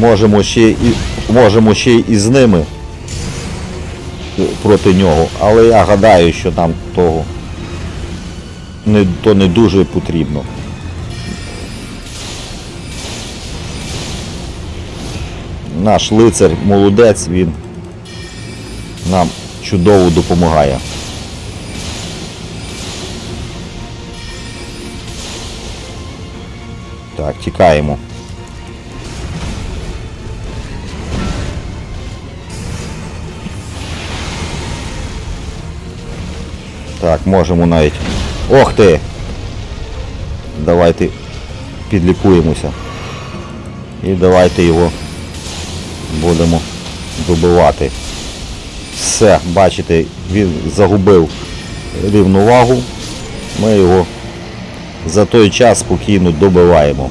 Можемо ще і можемо ще і з ними проти нього, але я гадаю, що нам того не, то не дуже потрібно. Наш лицар молодець, він нам чудово допомагає. Так, тікаємо. Так, можемо навіть. Ох ти! Давайте підлікуємося. І давайте його будемо добивати. Все, бачите, він загубив рівновагу. Ми його за той час спокійно добиваємо.